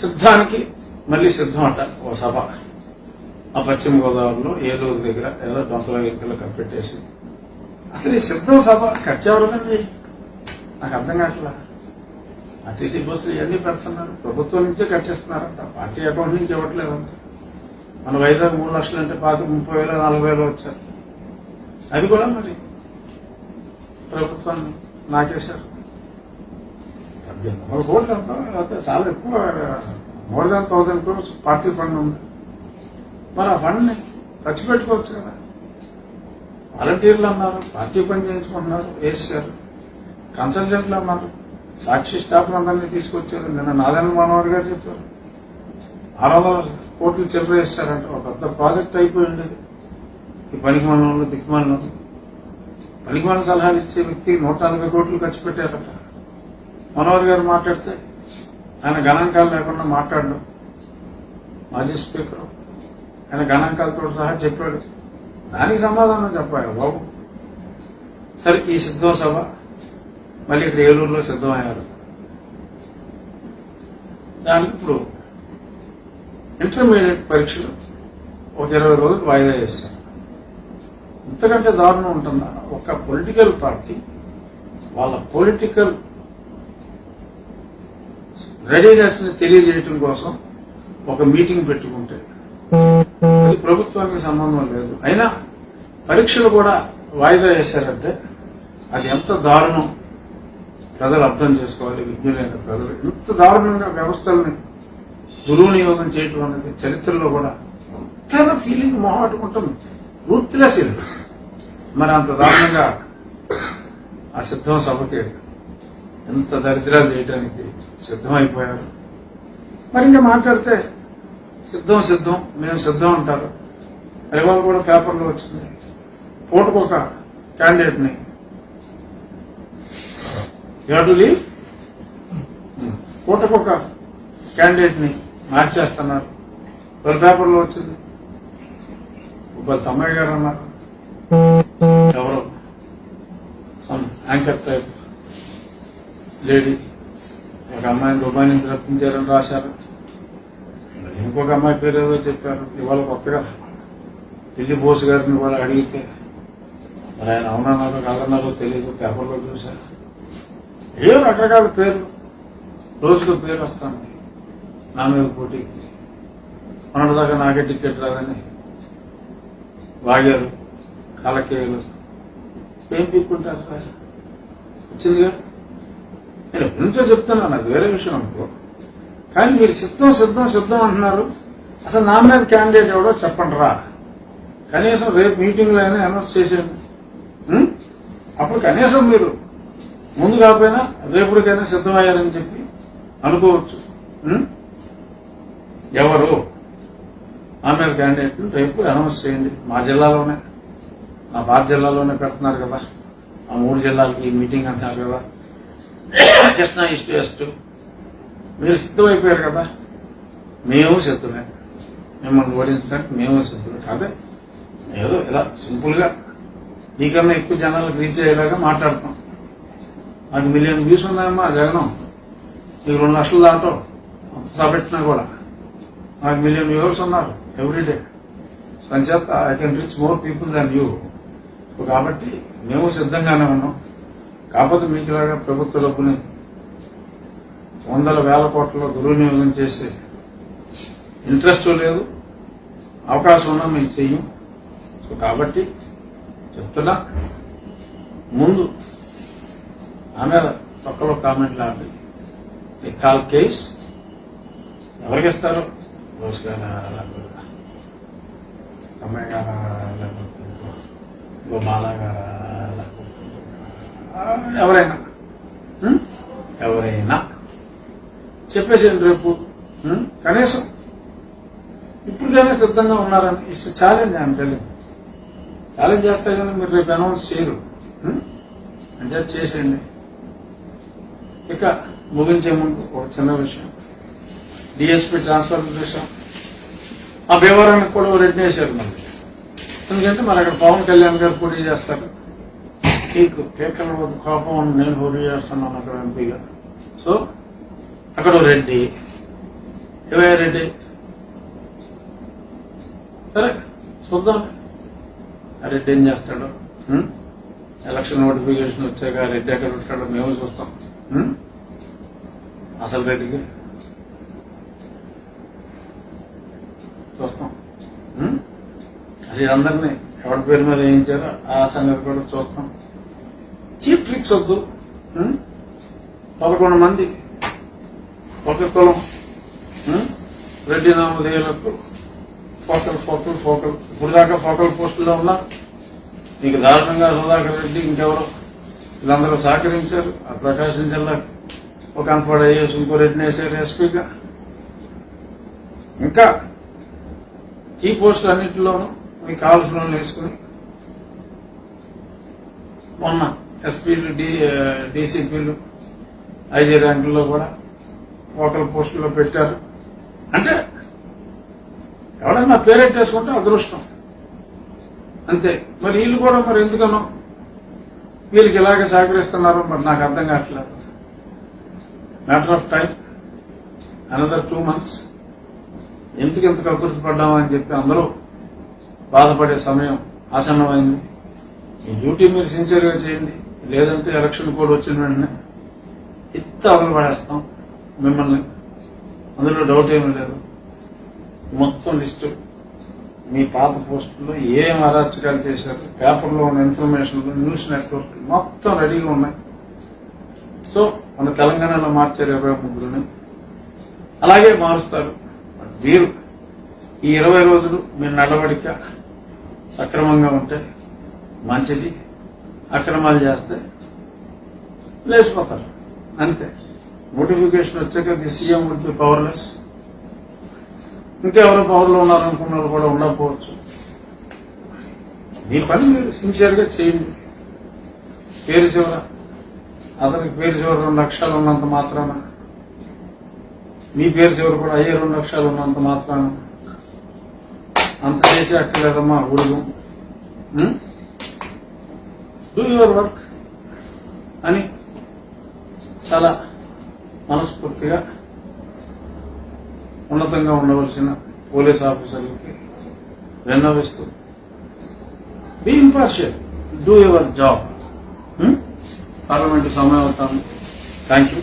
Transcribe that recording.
సిద్ధానికి మళ్ళీ సిద్ధం అంట ఓ సభ. ఆ పశ్చిమ గోదావరిలో ఏలూరు దగ్గర ఏదో డొంకల వెంకలు కప్పెట్టేసి. అసలు ఈ సిద్ధం సభ ఖర్చు ఎవరిదండి నాకు అర్థం కావట్లా? ఆర్టీసీ బస్సులు ఇవన్నీ పెడుతున్నారు. ప్రభుత్వం నుంచే కట్టేస్తున్నారంట. పార్టీ అకౌంట్ నుంచి ఇవ్వట్లేదంట మన వైజాగ్ మూడు లక్షలు అంటే పాత ముప్పై వేలు నలభై వేలు వచ్చారు. అది కూడా మరి ప్రభుత్వాన్ని నాకేశారు. పద్దెనిమిది కోట్లు అంతా లేకపోతే చాలా ఎక్కువ more than thousand crores party fund ఉంది. మరి ఆ ఫండ్ని ఖర్చు పెట్టుకోవచ్చు కదా. వాలంటీర్లు అన్నారు పార్టీ పని చేయించుకుంటున్నారు వేసారు కన్సల్టెంట్లు అన్నారు సాక్షి స్టాఫ్ అందరినీ తీసుకొచ్చారు. నిన్న నారాయణ మనోహర్ గారు చెప్పారు. ఆరు వందల కోట్లు చిల్లర ఒక పెద్ద ప్రాజెక్ట్ అయిపోయింది ఈ పనికి మనలో దిక్కుమాలను పనికిమాల సలహాలు ఇచ్చే వ్యక్తి నూట నలభై కోట్లు ఖర్చు పెట్టారట. మనోహర్ గారు మాట్లాడితే ఆయన గణాంకాలు లేకుండా మాట్లాడడం మాజీ స్పీకర్. ఆయన గణాంకాలతో సహా చెప్పాడు. దానికి సమాధానం చెప్పాడు బాబు. సరే ఈ సిద్ధం సభ. మళ్ళీ ఇక్కడ ఏలూరులో సిద్ధమయ్యారు దానికి ఇప్పుడు ఇంటర్మీడియట్ పరీక్షలు ఒక ఇరవై రోజులు వాయిదా వేస్తారు ఇంతకంటే దారుణం ఉంటుందా? ఒక పొలిటికల్ పార్టీ వాళ్ళ పొలిటికల్ రెడీనెస్ని తెలియజేయటం కోసం ఒక మీటింగ్ పెట్టుకుంటే. అది ప్రభుత్వానికి సంబంధం లేదు. అయినా పరీక్షలు కూడా వాయిదా వేశారంటే అది ఎంత దారుణం. ప్రజలు అర్థం చేసుకోవాలి విజ్ఞులైన ప్రజలు. ఎంత దారుణంగా వ్యవస్థల్ని దుర్వినియోగం చేయటం అనేది చరిత్రలో కూడా ఎంత ఫీలింగ్ మొహాటుకుంటుంది రూత్లెస్ ఇది. మరి అంత దారుణంగా ఆ సిద్ధం సభకి ఎంత దరిద్రాలు చేయడానికి సిద్ధమైపోయారు. మరి ఇంకా మాట్లాడితే సిద్ధం సిద్ధం మేము సిద్ధం అంటారు. ఇవాళ కూడా పేపర్లో వచ్చింది. పూటకొక క్యాండిడేట్ని టు లీవ్ పూటకొక క్యాండిడేట్ని మార్చేస్తున్నారు. మరి పేపర్లో వచ్చింది. ఒక తమ్మయ్య గారు అన్నారు. ఎవరో? Anchor type. లేడీ ఒక అమ్మాయిని దుబాయ్ నుంచి రప్పించారని రాశారు. ఇంకొక అమ్మాయి పేరు ఏదో చెప్పారు. ఇవాళ కొత్తగా ఢిల్లీ బోస్ గారిని ఇవాళ అడిగితే మరి ఆయన అవునన్నారో కాదన్నారో తెలియదు పేపర్లో చూశారు. ఏ రకరకాల పేర్లు. రోజుకు పేరు వస్తాను. నా మీద పోటీకి మొన్నటిదాకా నాకే టికెట్ రాదని వాగారు కాలకేయులు ఏం పీక్కుంటారు సార్? వచ్చిందిగా? నేను ఎప్పటి చెప్తున్నాను అది వేరే విషయం అనుకో. కానీ మీరు సిద్ధం సిద్ధం సిద్ధం అంటున్నారు. అసలు నా మీద క్యాండిడేట్ ఎవడో చెప్పండి రా కనీసం రేపు మీటింగ్లో అయినా అనౌన్స్ చేసేయండి. అప్పుడు కనీసం మీరు ముందు కాకపోయినా రేపుడికైనా సిద్ధమయ్యారని చెప్పి అనుకోవచ్చు. ఎవరు? ఆమె మీద క్యాండిడేట్ రేపు అనౌన్స్ చేయండి. మా జిల్లాలోనే మా బాధ జిల్లాలోనే పెడుతున్నారు కదా. ఆ మూడు జిల్లాలకి ఈ మీటింగ్ అంటున్నారు కదా. కృష్ణా ఎస్ వెస్ట్ మీరు సిద్ధమైపోయారు కదా? మేము సిద్ధమే. మిమ్మల్ని ఓడించడానికి మేము సిద్ధమే. కాదే ఏదో ఇలా సింపుల్గా నీకన్నా ఎక్కువ జనాలకు రీచ్ అయ్యేలాగా మాట్లాడతాం. నాకు మిలియన్ వ్యూస్ ఉన్నాయమ్మా జగనం. నీకు రెండు లక్షలు దాటం అంత సబెట్టినా కూడా. నాకు మిలియన్ వ్యూవర్స్ ఉన్నారు everyday సంచేత I can reach more people than you కాబట్టి మేము సిద్ధంగానే ఉన్నాం. కాకపోతే మీకు ఇలాగా ప్రభుత్వ డబ్బుని వందల వేల కోట్ల దుర్వినియోగం చేసే ఇంట్రెస్ట్ లేదు అవకాశం ఉన్నా మేము చెయ్యం. సో కాబట్టి చెప్తున్నా ముందు ఆమె పక్కలో కామెంట్లు ఆడి ఈ కాల్ కేస్ ఎవరికి ఇస్తారు? రోజు గారా లేకపోతే అమ్మాయి గారా లేకపోతే ఇంకో మాలా గారా ఎవరైనా. ఎవరైనా. చెప్పేసేయండి రేపు. కనీసం. కనీసం ఇప్పుడుగానే సిద్ధంగా ఉన్నారని ఇట్స్ ఛాలెంజ్ అని తెలియదు. ఛాలెంజ్ చేస్తే కానీ మీరు రేపు అనౌన్స్ చేయరు. అంటే చేసేయండి. ఇక ముగించే ముందు ఒక చిన్న విషయం. డిఎస్పీ ట్రాన్స్ఫర్ విషయం. ఆ భీమవరానికి కూడా ఓ రెడ్డి వేశారు మనకి ఎందుకంటే మరి అక్కడ పవన్ కళ్యాణ్ గారు పోటీ చేస్తారు. కేక్ కేకల కోపం నేను పోటీ చేస్తున్నాను అక్కడ ఎంపీగా. సో అక్కడ రెడ్డి. ఏవయ్య రెడ్డి. సరే చూద్దాం. ఆ రెడ్డి ఏం చేస్తాడు? ఎలక్షన్ నోటిఫికేషన్ వచ్చాక రెడ్డి ఎక్కడ ఉంటాడో మేము చూస్తాం. అసలు రెడ్డికి? చూస్తాం. అది అందరినీ ఎవరి పేరు మీద వేయించారో ఆ సంగతి కూడా చూస్తాం. చీప్ ట్రిక్స్ వద్దు. పదకొండు మంది ఒక కులం రెడ్డి నామధేయులకు ఫోకల్ ఫోకల్ ఫోకల్ ఇప్పుడు దాకా ఫోకల్ పోస్టుల్లో ఉన్నా నీకు దారుణంగా సుధాకర్ రెడ్డి ఇంకెవరు? వీళ్ళందరూ సహకరించారు. ఆ ప్రకాశం జిల్లా ఒక అన్ఫర్డ్ అయ్యేసి ఇంకో రెడ్డిని వేసారు ఎస్పీగా. ఇంకా ఈ పోస్టులు అన్నింటిలోనూ మీకు కావాల్సిన వాళ్ళు వేసుకుని మొన్న ఎస్పీలు డి డీసీపీలు ఐజీ ర్యాంకుల్లో కూడా హోటల్ పోస్టులో పెట్టారు. అంటే ఎవడన్నా పేరెట్టేసుకుంటే అదృష్టం. అంతే. మరి వీళ్ళు కూడా మరి ఎందుకనో? వీళ్ళకి ఇలాగ సహకరిస్తున్నారు మరి నాకు అర్థం కావట్లేదు. Matter of time another two months ఎందుకు ఇంత కకృతి పడ్డామా అని చెప్పి అందరూ బాధపడే సమయం ఆసన్నమైంది. ఈ డ్యూటీ మీరు సిన్సియర్గా చేయండి. లేదంటే ఎలక్షన్ కోడ్ వచ్చిన వెంటనే ఇంత అదలు పడేస్తాం. మిమ్మల్ని అందులో డౌట్ ఏమీ లేదు. మొత్తం లిస్టు మీ పాత పోస్టుల్లో ఏం అరాచకాలు చేశారు పేపర్లో ఉన్న ఇన్ఫర్మేషన్లు న్యూస్ నెట్వర్క్ మొత్తం రెడీగా ఉన్నాయి. సో మన తెలంగాణలో మార్చారు ఇరవై ముగ్గురుని. అలాగే మారుస్తారు. మీరు ఈ ఇరవై రోజులు మీ నడవడిక సక్రమంగా ఉంటే మంచిది. అక్రమాలు చేస్తే లేచిపోతారు. అంతే. నోటిఫికేషన్ వచ్చాక the CM will be powerless ఇంకెవరో పవర్లో ఉన్నారనుకున్న వాళ్ళు కూడా ఉండకపోవచ్చు. మీ పని మీరు సిన్సియర్గా చేయండి. పేరు చివర. అతనికి పేరు చివర రెండు లక్షలు ఉన్నంత మాత్రాన. మీ పేరు చివర కూడా అయ్యే రెండు లక్షలు ఉన్నంత మాత్రాన. అంత చేసి అక్కర్లేదమ్మా ఊరుగు డూ యువర్ వర్క్ అని చాలా మనస్ఫూర్తిగా ఉన్నతంగా ఉండవలసిన పోలీస్ ఆఫీసర్లకి విన్నవిస్తూ be impartial do your job parliament సమయం అవుతాను థ్యాంక్ యూ